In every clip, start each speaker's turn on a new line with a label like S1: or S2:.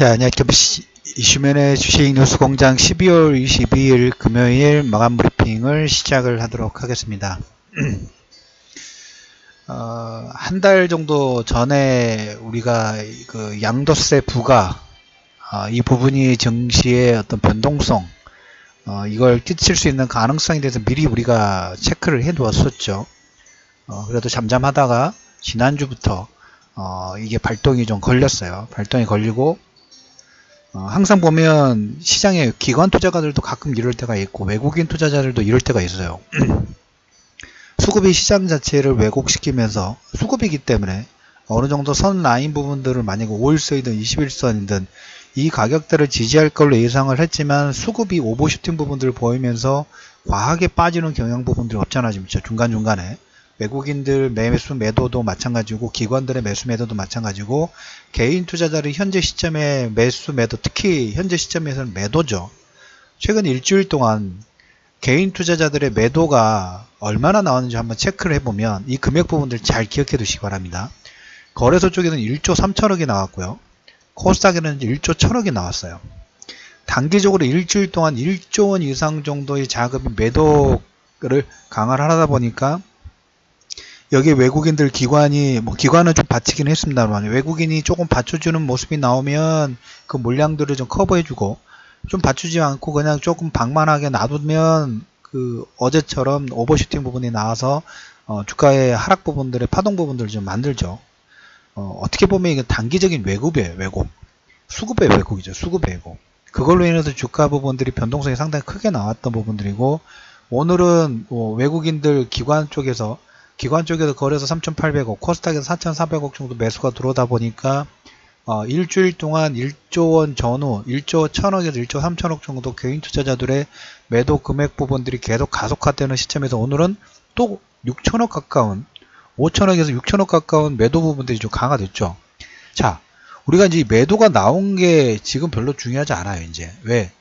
S1: 자, 안녕하십니까. 이슈맨의 주식 뉴스 공장 12월 22일 금요일 마감 브리핑을 시작을 하도록 하겠습니다. 어, 한 달 정도 전에 우리가 그 양도세 부과 어, 이 부분이 증시의 어떤 변동성 어, 이걸 끼칠 수 있는 가능성에 대해서 미리 우리가 체크를 해 두었었죠. 어, 그래도 잠잠하다가 지난주부터 어, 이게 발동이 좀 걸렸어요. 발동이 걸리고 어, 항상 보면 시장에 기관 투자가들도 가끔 이럴 때가 있고 외국인 투자자들도 이럴 때가 있어요. 수급이 시장 자체를 왜곡시키면서 수급이기 때문에 어느 정도 선 라인 부분들을 만약에 5일선이든 21선이든 이 가격대를 지지할 걸로 예상을 했지만 수급이 오버슈팅 부분들을 보이면서 과하게 빠지는 경향 부분들이 없잖아 지금 중간중간에 외국인들 매수 매도도 마찬가지고 기관들의 매수 매도도 마찬가지고 개인 투자자를 현재 시점에 매수 매도 특히 현재 시점에서는 매도죠. 최근 일주일 동안 개인 투자자들의 매도가 얼마나 나왔는지 한번 체크를 해보면 이 금액 부분들 잘 기억해 두시기 바랍니다. 거래소 쪽에는 1조 3천억이 나왔고요. 코스닥에는 1조 1천억이 나왔어요. 단기적으로 일주일 동안 1조 원 이상 정도의 자금이 매도를 강화를 하다 보니까 여기 외국인들 기관이 뭐 기관은 좀 받치긴 했습니다만 외국인이 조금 받쳐주는 모습이 나오면 그 물량들을 좀 커버해주고 좀 받치지 않고 그냥 조금 방만하게 놔두면 그 어제처럼 오버슈팅 부분이 나와서 어 주가의 하락 부분들의 파동 부분들을 좀 만들죠. 어 어떻게 보면 이게 단기적인 왜곡이에요. 왜곡. 수급의 왜곡이죠. 수급의 왜곡. 그걸로 인해서 주가 부분들이 변동성이 상당히 크게 나왔던 부분들이고 오늘은 뭐 외국인들 기관 쪽에서 기관 쪽에서 거래소 3,800억, 코스닥에서 4,400억 정도 매수가 들어오다 보니까 어, 일주일 동안 1조 원 전후 1조 1천억에서 1조 3천억 정도 개인 투자자들의 매도 금액 부분들이 계속 가속화되는 시점에서 오늘은 또 6천억 가까운 5천억에서 6천억 가까운 매도 부분들이 좀 강화됐죠. 자, 우리가 이제 매도가 나온 게 지금 별로 중요하지 않아요, 이제. 왜?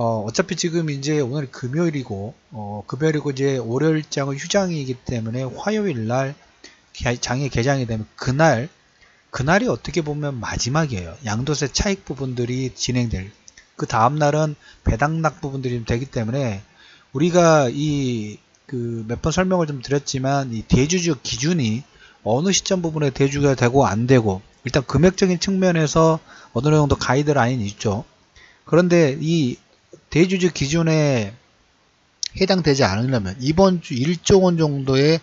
S1: 어, 어차피 지금 이제 오늘 금요일이고, 어, 금요일이고 이제 월요일장은 휴장이기 때문에 화요일 날 장이 개장이 되면 그날, 그날이 어떻게 보면 마지막이에요. 양도세 차익 부분들이 진행될. 그 다음날은 배당락 부분들이 되기 때문에 우리가 이 그 몇 번 설명을 좀 드렸지만 이 대주주 기준이 어느 시점 부분에 대주가 되고 안 되고 일단 금액적인 측면에서 어느 정도 가이드라인이 있죠. 그런데 이 대주주 기준에 해당되지 않으려면 이번 주 1조 원 정도의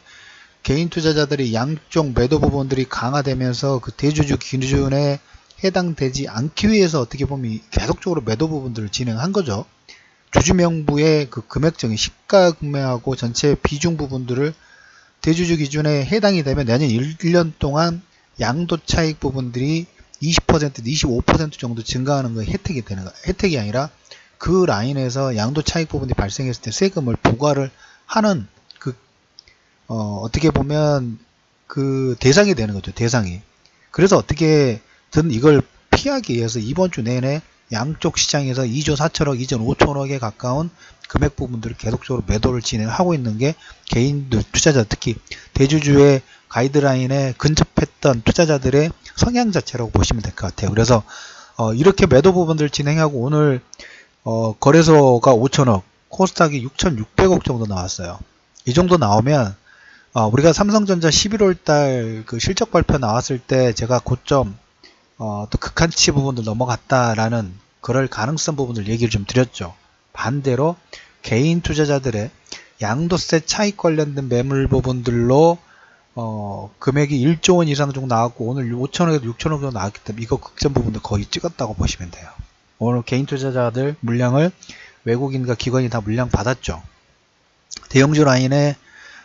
S1: 개인 투자자들이 양쪽 매도 부분들이 강화되면서 그 대주주 기준에 해당되지 않기 위해서 어떻게 보면 계속적으로 매도 부분들을 진행한 거죠. 주주명부의 그 금액적인 시가 금액하고 전체 비중 부분들을 대주주 기준에 해당이 되면 내년 1년 동안 양도 차익 부분들이 20% 25% 정도 증가하는 거 혜택이 되는 거 혜택이 아니라 그 라인에서 양도 차익 부분이 발생했을 때 세금을 부과를 하는 그 어, 어떻게 보면 그 대상이 되는 거죠. 대상이. 그래서 어떻게든 이걸 피하기 위해서 이번 주 내내 양쪽 시장에서 2조 4천억, 2조 5천억에 가까운 금액 부분들을 계속적으로 매도를 진행하고 있는 게 개인 투자자 특히 대주주의 가이드라인에 근접했던 투자자들의 성향 자체라고 보시면 될 것 같아요. 그래서 어, 이렇게 매도 부분들 진행하고 오늘 어, 거래소가 5천억, 코스닥이 6,600억 정도 나왔어요. 이 정도 나오면 어, 우리가 삼성전자 11월 달 그 실적 발표 나왔을 때 제가 고점 어, 또 극한치 부분도 넘어갔다라는 그럴 가능성 부분을 얘기를 좀 드렸죠. 반대로 개인 투자자들의 양도세 차익 관련된 매물 부분들로 어, 금액이 1조 원 이상 정도 나왔고 오늘 5천억에서 6천억 정도 나왔기 때문에 이거 극점 부분도 거의 찍었다고 보시면 돼요. 오늘 개인 투자자들 물량을 외국인과 기관이 다 물량 받았죠. 대형주 라인에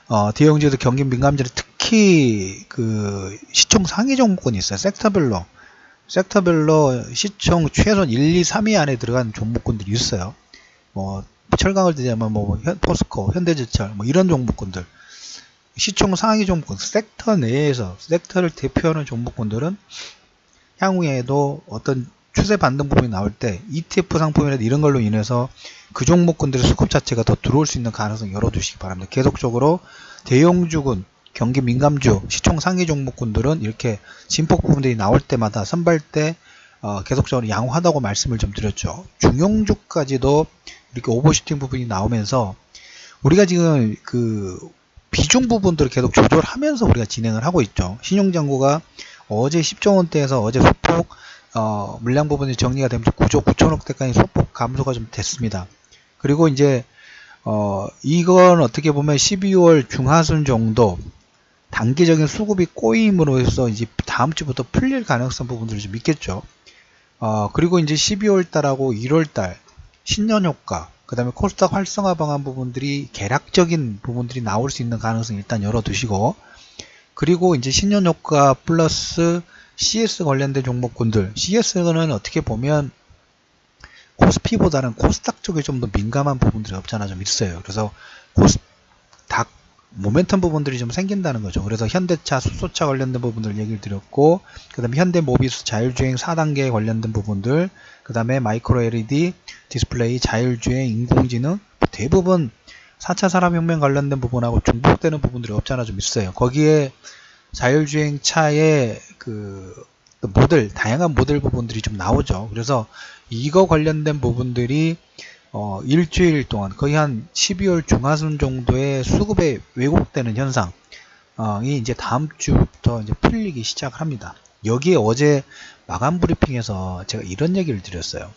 S1: 어, 대형주에도 경기 민감주는 특히 그 시총 상위 종목군이 있어요. 섹터별로 섹터별로 시총 최소 1, 2, 3위 안에 들어간 종목군들이 있어요. 뭐 철강을 대자면 뭐 포스코, 현대제철 뭐 이런 종목군들 시총 상위 종목군 섹터 내에서 섹터를 대표하는 종목군들은 향후에도 어떤 추세 반등 부분이 나올 때 ETF 상품이라든 이런 걸로 인해서 그 종목군들의 수급 자체가 더 들어올 수 있는 가능성 열어두시기 바랍니다. 계속적으로 대형주군, 경기 민감주, 시총 상위 종목군들은 이렇게 진폭 부분들이 나올 때마다 선발 때 어, 계속적으로 양호하다고 말씀을 좀 드렸죠. 중용주까지도 이렇게 오버슈팅 부분이 나오면서 우리가 지금 그 비중 부분들을 계속 조절하면서 우리가 진행을 하고 있죠. 신용장고가 어제 10조 원대에서 어제 소폭 어, 물량 부분이 정리가 되면서 9조 9천억대까지 소폭 감소가 좀 됐습니다. 그리고 이제 어, 이건 어떻게 보면 12월 중하순 정도 단기적인 수급이 꼬임으로써 이제 다음 주부터 풀릴 가능성 부분들을 좀 있겠죠. 어, 그리고 이제 12월 달하고 1월 달 신년 효과, 그 다음에 코스닥 활성화 방안 부분들이 계략적인 부분들이 나올 수 있는 가능성 일단 열어두시고, 그리고 이제 신년 효과 플러스 CS 관련된 종목군들, CS는 어떻게 보면 코스피보다는 코스닥 쪽에 좀 더 민감한 부분들이 없잖아 좀 있어요. 그래서 코스닥 모멘텀 부분들이 좀 생긴다는 거죠. 그래서 현대차, 수소차 관련된 부분들 얘기를 드렸고, 그 다음에 현대 모비스 자율주행 4단계 관련된 부분들, 그 다음에 마이크로 LED, 디스플레이, 자율주행, 인공지능, 대부분 4차 산업혁명 관련된 부분하고 중복되는 부분들이 없잖아 좀 있어요. 거기에 자율주행 차의 그 모델, 다양한 모델 부분들이 좀 나오죠. 그래서 이거 관련된 부분들이 어, 일주일 동안 거의 한 12월 중하순 정도의 수급에 왜곡되는 현상이 어, 이제 다음 주부터 이제 풀리기 시작을 합니다. 여기에 어제 마감 브리핑에서 제가 이런 얘기를 드렸어요.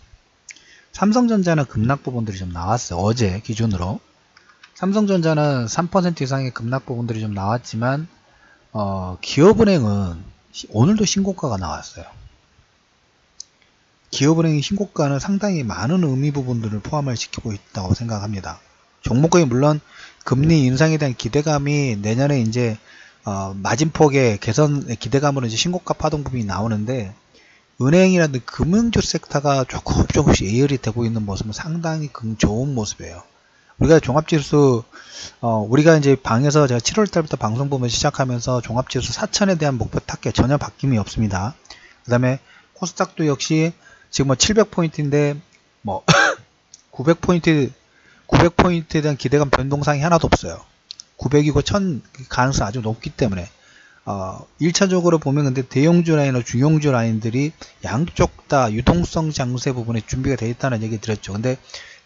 S1: 삼성전자는 급락 부분들이 좀 나왔어요. 어제 기준으로. 삼성전자는 3% 이상의 급락 부분들이 좀 나왔지만 어, 기업은행은 오늘도 신고가가 나왔어요. 기업은행의 신고가는 상당히 많은 의미 부분들을 포함을 시키고 있다고 생각합니다. 종목군이 물론 금리 인상에 대한 기대감이 내년에 이제 어, 마진폭의 개선 기대감으로 이제 신고가 파동 부분이 나오는데 은행이라든 금융주 섹터가 조금 조금씩 예열이 되고 있는 모습은 상당히 좋은 모습이에요. 우리가 종합지수 어, 우리가 이제 방에서 제가 7월 달부터 방송 보면 시작하면서 종합지수 4천에 대한 목표 타켓 전혀 바뀜이 없습니다. 그 다음에 코스닥도 역시 지금 뭐 700포인트인데 뭐 900포인트 900포인트에 대한 기대감 변동상이 하나도 없어요. 900이고 1000 가능성 아주 높기 때문에 어, 1차적으로 보면 근데 대형주 라인과 중형주 라인들이 양쪽 다 유동성 장세 부분에 준비가 되어 있다는 얘기 드렸죠. 근데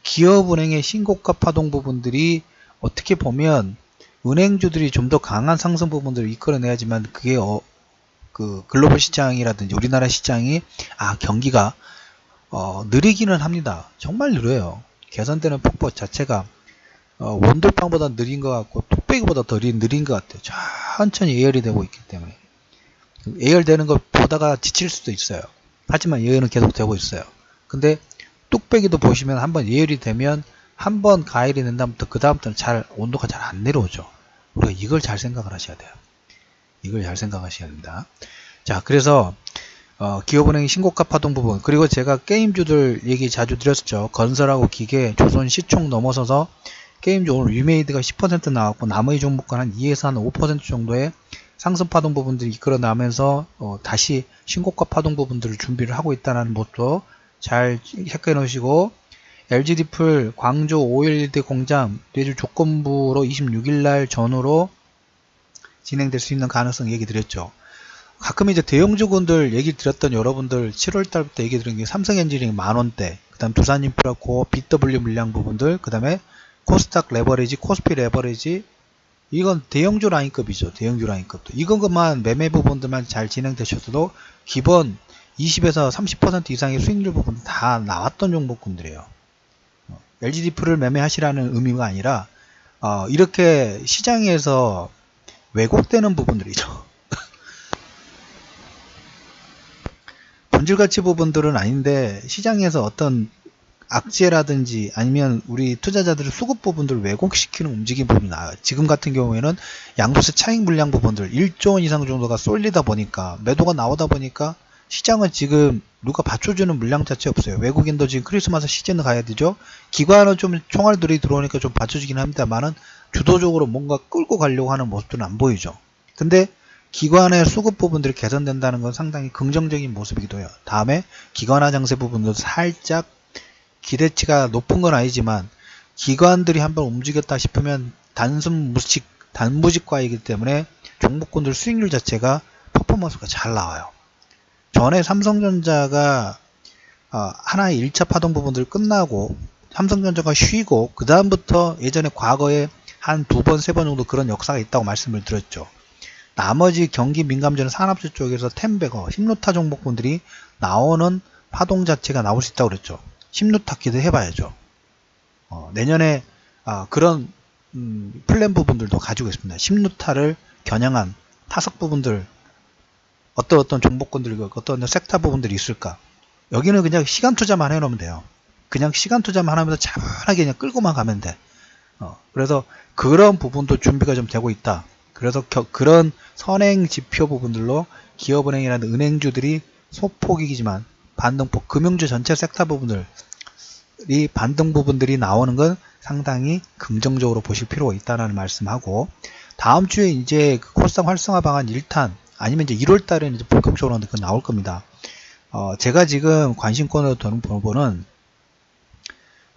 S1: 기업은행의 신고가 파동 부분들이 어떻게 보면 은행주들이 좀 더 강한 상승 부분들을 이끌어내야지만 그게 어, 그 글로벌 시장이라든지 우리나라 시장이 아 경기가 어, 느리기는 합니다. 정말 느려요. 개선되는 폭포 자체가 어, 원돌빵보다 느린 것 같고 뚝배기보다 더 느린 것 같아요. 천천히 예열이 되고 있기 때문에 예열되는 것 보다가 지칠 수도 있어요. 하지만 예열은 계속 되고 있어요. 근데 뚝배기도 보시면 한번 예열이 되면 한 번 가열이 된 다음부터 그 다음부터는 잘 온도가 잘 안 내려오죠. 우리가 이걸 잘 생각을 하셔야 돼요. 이걸 잘 생각하셔야 됩니다. 자, 그래서 어, 기업은행 신고가 파동 부분 그리고 제가 게임주들 얘기 자주 드렸죠. 건설하고 기계, 조선 시총 넘어서서 게임주 오늘 위메이드가 10% 나왔고 나머지 종목과 한 2에서 한 5% 정도의 상승 파동 부분들이 이끌어 나면서 어, 다시 신고가 파동 부분들을 준비를 하고 있다는 것도 잘 체크해 놓으시고 LG디플 광주 511대 공장 뇌주 조건부로 26일날 전후로 진행될 수 있는 가능성 얘기 드렸죠. 가끔 이제 대형주군들 얘기 드렸던 여러분들 7월 달부터 얘기 드린 게 삼성 엔지니어링 만원대, 그 다음 두산인프라코, BW 물량 부분들, 그 다음에 코스닥 레버리지, 코스피 레버리지, 이건 대형주 라인급이죠. 대형주 라인급도. 이것만 매매 부분들만 잘 진행되셔도 기본 20에서 30% 이상의 수익률 부분 다 나왔던 종목군들이에요. LGD프를 매매하시라는 의미가 아니라 어, 이렇게 시장에서 왜곡되는 부분들이죠. 본질 가치 부분들은 아닌데 시장에서 어떤 악재라든지 아니면 우리 투자자들의 수급 부분들을 왜곡시키는 움직임 부분이 나와요. 지금 같은 경우에는 양도세 차익 물량 부분들 1조 원 이상 정도가 쏠리다 보니까 매도가 나오다 보니까 시장은 지금 누가 받쳐주는 물량 자체 없어요. 외국인도 지금 크리스마스 시즌 가야 되죠. 기관은 좀 총알들이 들어오니까 좀 받쳐주긴 합니다만은 주도적으로 뭔가 끌고 가려고 하는 모습들은 안 보이죠. 근데 기관의 수급 부분들이 개선된다는 건 상당히 긍정적인 모습이기도 해요. 다음에 기관화 장세 부분도 살짝 기대치가 높은 건 아니지만 기관들이 한번 움직였다 싶으면 단순 무식, 단무직과이기 때문에 종목군들 수익률 자체가 퍼포먼스가 잘 나와요. 전에 삼성전자가 어, 하나의 1차 파동 부분들 끝나고 삼성전자가 쉬고 그 다음부터 예전에 과거에 한 두 번, 세 번 정도 그런 역사가 있다고 말씀을 드렸죠. 나머지 경기 민감주는 산업주 쪽에서 템베거, 힘루타 종목분들이 나오는 파동 자체가 나올 수 있다고 그랬죠. 힘루타 기대 해봐야죠. 어, 내년에 아, 그런 음, 플랜 부분들도 가지고 있습니다. 심루타를 겨냥한 타석 부분들 어떤 어떤 종목군들 어떤 섹터 부분들이 있을까 여기는 그냥 시간 투자만 해놓으면 돼요. 그냥 시간 투자만 하면서 차분하게 그냥 끌고만 가면 돼. 어, 그래서 그런 부분도 준비가 좀 되고 있다. 그래서 겨, 그런 선행 지표 부분들로 기업은행이라는 은행주들이 소폭이지만 반등폭 금융주 전체 섹터 부분들이 반등 부분들이 나오는 건 상당히 긍정적으로 보실 필요가 있다는 말씀하고 다음 주에 이제 그 코스닥 활성화 방안 1탄 아니면 이제 1월 달에는 이제 본격적으로 그 나올 겁니다. 어, 제가 지금 관심권으로 도는 번호는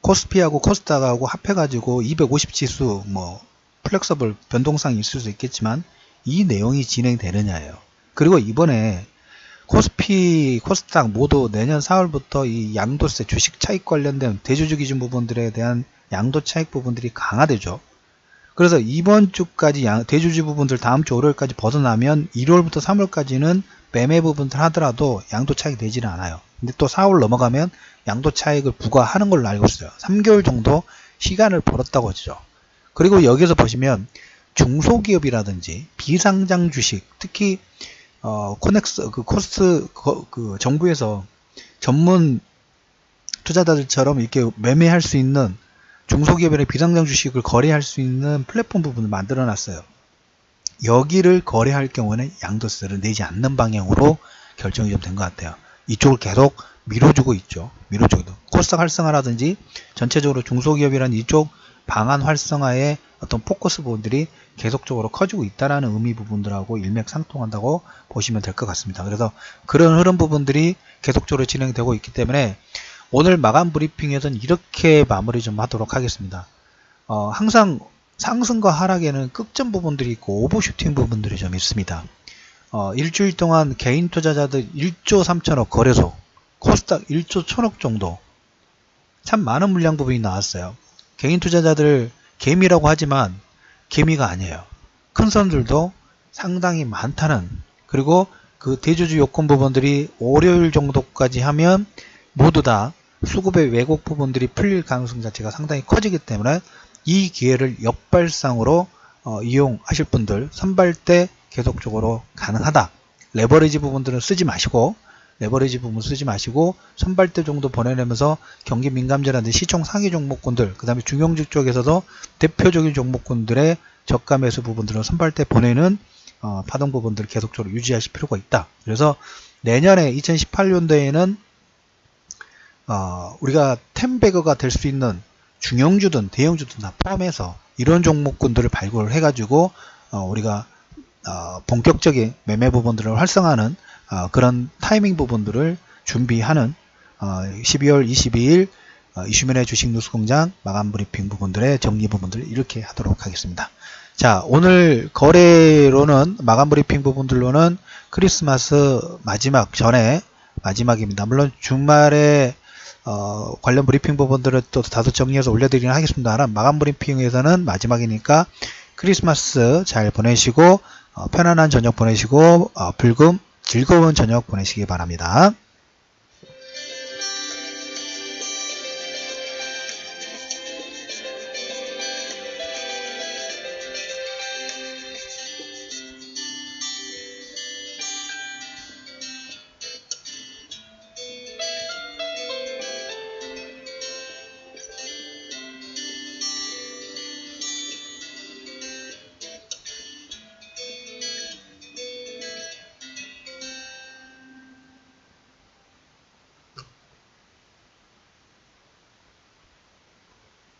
S1: 코스피하고 코스닥하고 합해가지고 250 지수 뭐 플렉서블 변동성이 있을 수 있겠지만 이 내용이 진행되느냐예요. 그리고 이번에 코스피, 코스닥 모두 내년 4월부터 이 양도세 주식 차익 관련된 대주주 기준 부분들에 대한 양도 차익 부분들이 강화되죠. 그래서 이번 주까지 양, 대주주 부분들 다음 주 월요일까지 벗어나면 1월부터 3월까지는 매매 부분들 하더라도 양도 차익이 되지는 않아요. 근데 또 4월 넘어가면 양도 차익을 부과하는 걸로 알고 있어요. 3개월 정도 시간을 벌었다고 하죠. 그리고 여기서 보시면 중소기업이라든지 비상장 주식, 특히 어, 코넥스, 그 코스트, 그, 그 정부에서 전문 투자자들처럼 이렇게 매매할 수 있는 중소기업의 비상장 주식을 거래할 수 있는 플랫폼 부분을 만들어 놨어요. 여기를 거래할 경우는 양도세를 내지 않는 방향으로 결정이 좀 된 것 같아요. 이쪽을 계속 밀어주고 있죠. 밀어주고 코스닥 활성화라든지 전체적으로 중소기업이란 이쪽 방안 활성화의 어떤 포커스 부분들이 계속적으로 커지고 있다라는 의미 부분들하고 일맥상통한다고 보시면 될 것 같습니다. 그래서 그런 흐름 부분들이 계속적으로 진행되고 있기 때문에 오늘 마감 브리핑에서는 이렇게 마무리 좀 하도록 하겠습니다. 어, 항상 상승과 하락에는 끝점 부분들이 있고 오버슈팅 부분들이 좀 있습니다. 어, 일주일 동안 개인 투자자들 1조 3천억 거래소, 코스닥 1조 1천억 정도 참 많은 물량 부분이 나왔어요. 개인 투자자들 개미라고 하지만 개미가 아니에요. 큰 선들도 상당히 많다는 그리고 그 대주주 요건 부분들이 월요일 정도까지 하면 모두 다 수급의 왜곡 부분들이 풀릴 가능성 자체가 상당히 커지기 때문에 이 기회를 역발상으로 어, 이용하실 분들 선발 때 계속적으로 가능하다. 레버리지 부분들은 쓰지 마시고 레버리지 부분 쓰지 마시고 선발대 정도 보내내면서 경기 민감제라든지 시총 상위 종목군들 그 다음에 중용주 쪽에서도 대표적인 종목군들의 저가 매수 부분들을 선발대 보내는 어, 파동 부분들을 계속적으로 유지하실 필요가 있다. 그래서 내년에 2018년도에는 어, 우리가 템베거가 될 수 있는 중형주든 대형주든 다 포함해서 이런 종목군들을 발굴을 해가지고 어, 우리가 어, 본격적인 매매 부분들을 활성화하는 어, 그런 타이밍 부분들을 준비하는 12월 22일 이슈면의 주식 뉴스 공장 마감 브리핑 부분들의 정리 부분들을 이렇게 하도록 하겠습니다. 자, 오늘 거래로는 마감 브리핑 부분들로는 크리스마스 마지막 전에 마지막입니다. 물론 주말에 어, 관련 브리핑 부분들을 또 다소 정리해서 올려드리긴 하겠습니다만 마감 브리핑에서는 마지막이니까 크리스마스 잘 보내시고 어, 편안한 저녁 보내시고 어, 불금 즐거운 저녁 보내시기 바랍니다.